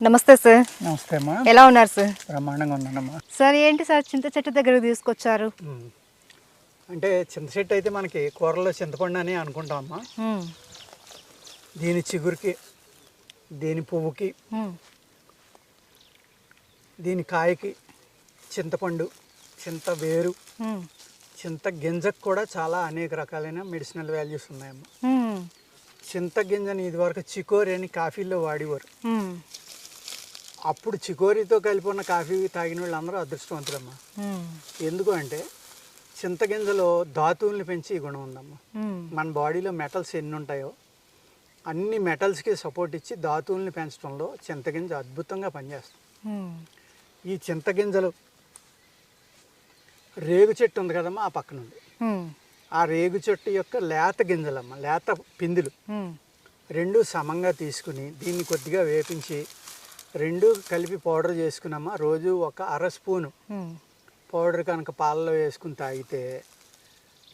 నమస్తే సార్ నమస్తే అమ్మా ఎలా ఉన్నారు సార్ బ్రహ్మాండంగా ఉన్నానమ్మా సార్ ఏంటి సార్ చింత చెట్టు దగ్గరకు తీసుకొచ్చారు. అంటే చింత చెట్టు అయితే మనకి కూరలో చింతపండు అని అనుకుంటామమ్మా మ్మ్. దీని చిగురికి దీని పువ్వుకి. దీని కాయకి చింతపండు చింత వేరు. చింత గింజకు కూడా చాలా అనేక రకాలైన మెడిసినల్ వాల్యూస్ ఉన్నాయమ్మా మ్మ్. చింత గింజని ఇదివరకు చికోరి అని కాఫీలో వాడేవారు. అప్పుడు చికోరితో కలిపి ఉన్న కాఫీ తాగిన వాళ్ళందరూ అదృష్టవంతులమ్మా మ్మ్. ఎందుకు అంటే చింతగింజలో ధాతువుల్ని పెంచి ఈ గుణం ఉందమ్మా మ్మ్. మన బాడీలో మెటల్స్ ఎన్ని ఉంటాయో అన్ని మెటల్స్కి సపోర్ట్ ఇచ్చి ధాతువుల్ని పెంచడంలో చింతగింజ అద్భుతంగా పనిచేస్తుంది. ఈ చింతగింజలు రేగు చెట్టు ఉంది కదమ్మా ఆ పక్కన ఉంది. ఆ రేగు చెట్టు యొక్క లేత గింజలమ్మ లేత పిందులు. రెండు సమంగా తీసుకుని దీన్ని కొద్దిగా వేపించి రెండు కలిపి పౌడర్ చేసుకున్నామా రోజు ఒక అర స్పూను. పౌడర్ కనుక పాలలో వేసుకుని తాగితే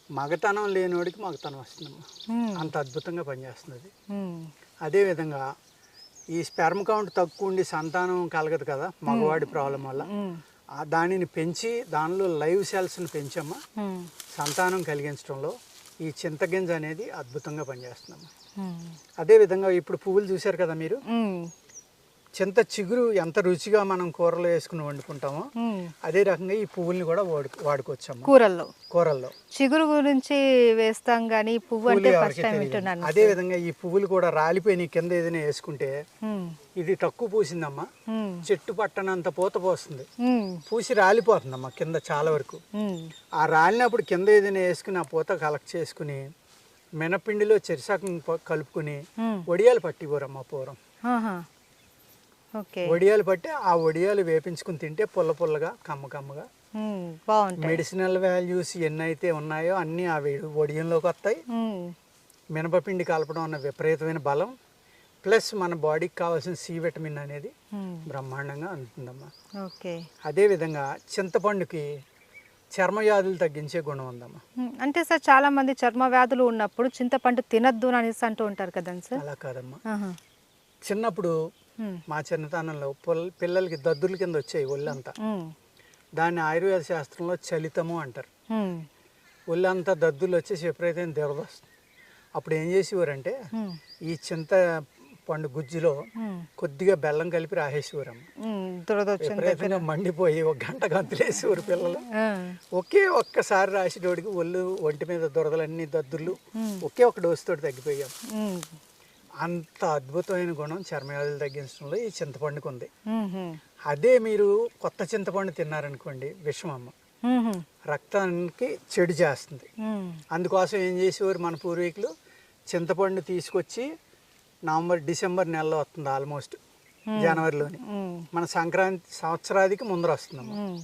మగతనం లేనోడికి మగతనం వస్తుందమ్మా మ్మ్. అంత అద్భుతంగా పనిచేస్తుంది. అదేవిధంగా ఈ స్పెర్మ్ కౌంట్ తక్కువ ఉండి సంతానం కలగదు కదా మగవాడి ప్రాబ్లం వల్ల దానిని పెంచి దానిలో లైవ్ సెల్స్ని పెంచమ్మా మ్మ్. సంతానం కలిగించడంలో ఈ చింతగింజ అనేది అద్భుతంగా పనిచేస్తుందమ్మా మ్మ్. అదేవిధంగా ఇప్పుడు పువ్వులు చూశారు కదా మీరు. చింత చిగురు ఎంత రుచిగా మనం కూరలో వేసుకుని వండుకుంటామో. అదే రకంగా ఈ పువ్వుల్ని కూడా వాడు వాడుకోవచ్చమ్మా కూరల్లో కూరల్లో చిగురు గురించి వేస్తాం కానీ పువ్వు అంటే ఫస్ట్ టైం. వింటున్నాను అదే విధంగా ఈ పువ్వులు కూడా రాలిపోయి కింద ఏదైనా వేసుకుంటే. ఇది తక్కువ పూసిందమ్మా మ్మ్. చెట్టు పట్టనంత పూత పోస్తుంది. పూసి రాలిపోతుందమ్మా కింద చాలా వరకు. ఆ రాలినప్పుడు కింద ఏదైనా వేసుకుని ఆ పూత కలెక్ట్ చేసుకుని మినపిండిలో చెరిసాకం కలుపుకుని. వడియాలు పట్టిపోరమ్మా. ఓకే వడియాలు పట్టి ఆ వడియాలు వేపించుకుని తింటే పుల్ల పుల్లగా కమ్మ కమ్మగా మెడిసినల్ వాల్యూస్ ఎన్నైతే ఉన్నాయో అన్నీ ఆ వేడి వడియంలోకి వస్తాయి. మినపపిండి కలపడం అన్న విపరీతమైన బలం ప్లస్ మన బాడీకి కావాల్సిన సి విటమిన్ అనేది. బ్రహ్మాండంగా అందుతుందమ్మా ఓకే అదేవిధంగా చింతపండుకి చర్మవ్యాధులు తగ్గించే గుణం ఉందమ్మా మ్మ్. అంటే సార్ చాలా మంది చర్మ వ్యాధులు ఉన్నప్పుడు చింతపండు తినద్దు అని అనేసి అంటూ ఉంటారు కదండి సార్ అలా కాదమ్మా. చిన్నప్పుడు. మా చిన్నతనంలో పొల్- పిల్లలకి దద్దుల కింద వచ్చాయి ఒళ్ళంతా. దాన్ని ఆయుర్వేద శాస్త్రంలో చలితము అంటారు. ఒళ్ళంతా దద్దులు వచ్చేసి ఎప్పుడైతే దురద వస్తుంది అప్పుడు ఏం చేసేవారంటే. ఈ చింత పండు గుజ్జులో. కొద్దిగా బెల్లం కలిపి రాసేసేవారమ్మ మండిపోయి ఒక గంట గంతులేసేవారు పిల్లలు. ఒకే ఒక్కసారి రాసేటోడికి ఒళ్ళు ఒంటి మీద దురదలన్నీ దద్దులు ఒకే ఒక డోసు తోటి తగ్గిపోయాం. అంత అద్భుతమైన గుణం చర్మవ్యాధులు తగ్గించడంలో ఈ చింతపండుకు ఉంది. అదే మీరు కొత్త చింతపండు తిన్నారనుకోండి విషం అమ్మ మ్మ్. రక్తానికి చెడు చేస్తుంది. అందుకోసం ఏం చేసేవారు మన పూర్వీకులు చింతపండు తీసుకొచ్చి నవంబర్ డిసెంబర్ నెలలో వస్తుంది ఆల్మోస్ట్ జనవరిలోని. మన సంక్రాంతి సంవత్సరాదికి ముందర వస్తుందమ్మ మ్మ్.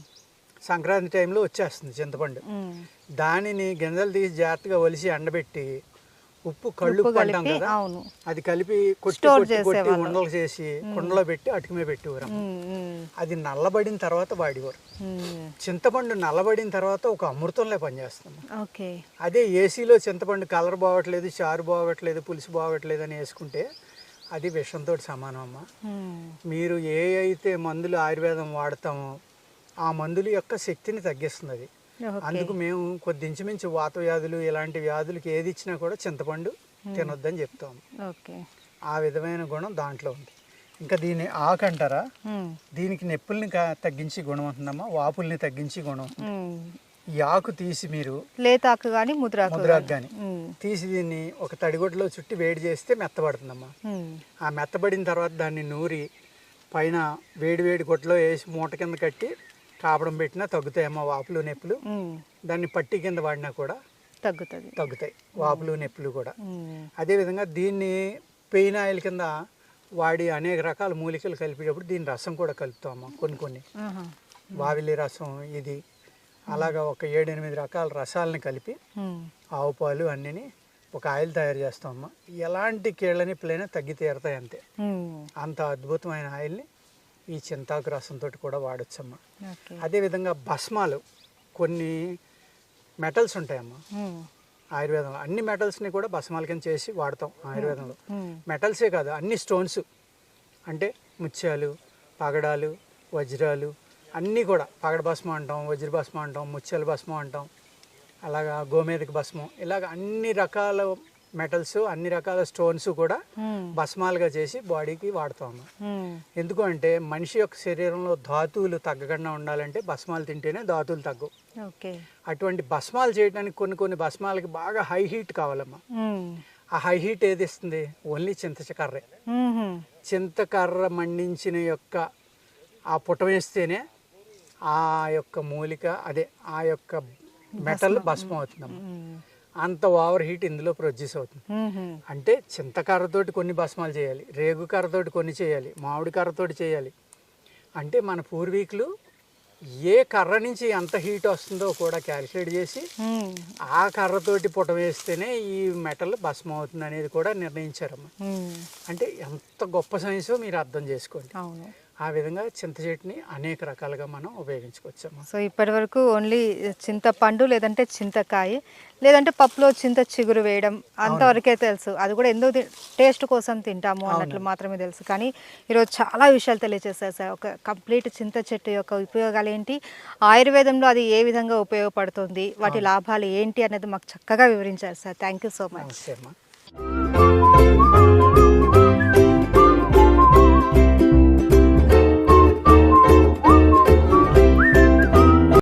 సంక్రాంతి టైంలో వచ్చేస్తుంది చింతపండు. దానిని గింజలు తీసి జాగ్రత్తగా ఒలిసి ఎండబెట్టి ఉప్పు కళ్ళు కలిపి అవును అది కలిపి. ఉండలు చేసి కుండలో పెట్టి అటుకుమే పెట్టేవారు మ్మ్. మ్మ్. అది నల్లబడిన తర్వాత వాడేవారు. చింతపండు నల్లబడిన తర్వాత ఒక అమృతంలో పనిచేస్తుంది ఓకే అదే ఏసీలో చింతపండు కలర్ బాగట్లేదు చారు బాగట్లేదు పులుసు బాగట్లేదు అని వేసుకుంటే అది విషంతో సమానం అమ్మ మ్మ్. మీరు ఏ అయితే మందులు ఆయుర్వేదం వాడతామో ఆ మందుల యొక్క శక్తిని తగ్గిస్తుంది అది అందుకు మేము కొద్ది ఇంచుమించు వాత వ్యాధులు ఇలాంటి వ్యాధులకి ఏది ఇచ్చినా కూడా చింతపండు తినొద్దని చెప్తాం ఓకే. ఆ విధమైన గుణం దాంట్లో ఉంది. ఇంకా దీని ఆకు అంటారా. దీనికి నొప్పుల్ని తగ్గించి గుణం ఉంటుందమ్మా వాపుల్ని తగ్గించి గుణం. ఈ ఆకు తీసి మీరు లేతాకు కానీ ముద్రాకు ముద్రాకు కానీ. తీసి దీన్ని ఒక తడిగొడ్డలో చుట్టి వేడి చేస్తే మెత్తబడుతుందమ్మా. మ్మ్. ఆ మెత్తబడిన తర్వాత దాన్ని నూరి పైన వేడి వేడి గుడ్డలో వేసి మూట కింద కట్టి కాపడం పెట్టినా తగ్గుతాయమ్మా వాపులు నొప్పులు. దాన్ని పట్టి కింద వాడినా కూడా తగ్గుతుంది తగ్గుతాయి వాపులు నొప్పులు కూడా. అదేవిధంగా దీన్ని పెయిన్ ఆయిల్ కింద వాడి అనేక రకాల మూలికలు కలిపేటప్పుడు దీని రసం కూడా కలుపుతామమ్మా కొన్ని కొన్ని. వావిలి రసం ఇది అలాగా ఒక ఏడెనిమిది రకాల రసాలని కలిపి. ఆవు పాలు అన్నిని ఒక ఆయిల్ తయారు చేస్తామమ్మా ఎలాంటి కీళ్ళ నొప్పులైనా తగ్గి తీరుతాయి అంతే. అంత అద్భుతమైన ఆయిల్ని ఈ చింతాకు రసంతో కూడా వాడొచ్చమ్మా. అదేవిధంగా భస్మాలు కొన్ని మెటల్స్ ఉంటాయమ్మా. మ్మ్. ఆయుర్వేదంలో అన్ని మెటల్స్ని కూడా భస్మాల కింద చేసి వాడతాం ఆయుర్వేదంలో. మెటల్సే కాదు అన్ని స్టోన్స్ అంటే ముత్యాలు పగడాలు వజ్రాలు అన్నీ కూడా పగడ భస్మం అంటాం వజ్ర భస్మం అంటాం ముత్యాల భస్మం అంటాం అలాగా గోమేదక భస్మం ఇలాగ అన్ని రకాల మెటల్స్ అన్ని రకాల స్టోన్స్ కూడా. భస్మాలుగా చేసి బాడీకి వాడుతాం మ్మ్. ఎందుకు అంటే మనిషి యొక్క శరీరంలో ధాతువులు తగ్గకుండా ఉండాలంటే భస్మాలు తింటేనే ధాతువులు తగ్గవు ఓకే అటువంటి భస్మాలు చేయడానికి కొన్ని కొన్ని భస్మాలకి బాగా హై హీట్ కావాలమ్మా మ్మ్. ఆ హై హీట్ ఏది ఇస్తుంది ఓన్లీ చింతచకర్రే మ్మ్. చింతకర్ర మండించిన యొక్క ఆ పుట వేస్తేనే ఆ యొక్క మూలిక అదే ఆ యొక్క మెటల్ భస్మం అవుతుందమ్మా మ్మ్. అంత ఓవర్ హీట్ ఇందులో ప్రొడ్యూస్ అవుతుంది. అంటే చింతకర్రతోటి కొన్ని భస్మాలు చేయాలి రేగు కర్రతోటి కొన్ని చేయాలి మామిడి కర్రతోటి చేయాలి అంటే మన పూర్వీకులు ఏ కర్ర నుంచి ఎంత హీట్ వస్తుందో కూడా క్యాలిక్యులేట్ చేసి. ఆ కర్రతోటి పుట వేస్తేనే ఈ మెటల్ భస్మం అవుతుంది అనేది కూడా నిర్ణయించారమ్మా మ్మ్. అంటే ఎంత గొప్ప సైన్సో మీరు అర్థం చేసుకోండి అవును ఆ విధంగా చింత చెట్టుని అనేక రకాలుగా మనం ఉపయోగించుకోవచ్చమ్మా. సో ఇప్పటి వరకు ఓన్లీ చింతపండు లేదంటే చింతకాయ లేదంటే పప్పులో చింత చిగురు వేయడం అంతవరకే తెలుసు. అది కూడా ఎందుకు టేస్ట్ కోసం తింటాము అన్నట్లు మాత్రమే తెలుసు. కానీ ఈరోజు చాలా విషయాలు తెలియజేశారు సార్. ఒక కంప్లీట్ చింత చెట్టు యొక్క ఉపయోగాలు ఏంటి ఆయుర్వేదంలో అది ఏ విధంగా ఉపయోగపడుతుంది వాటి లాభాలు ఏంటి అనేది మాకు చక్కగా వివరించారు sir. Thank you so much.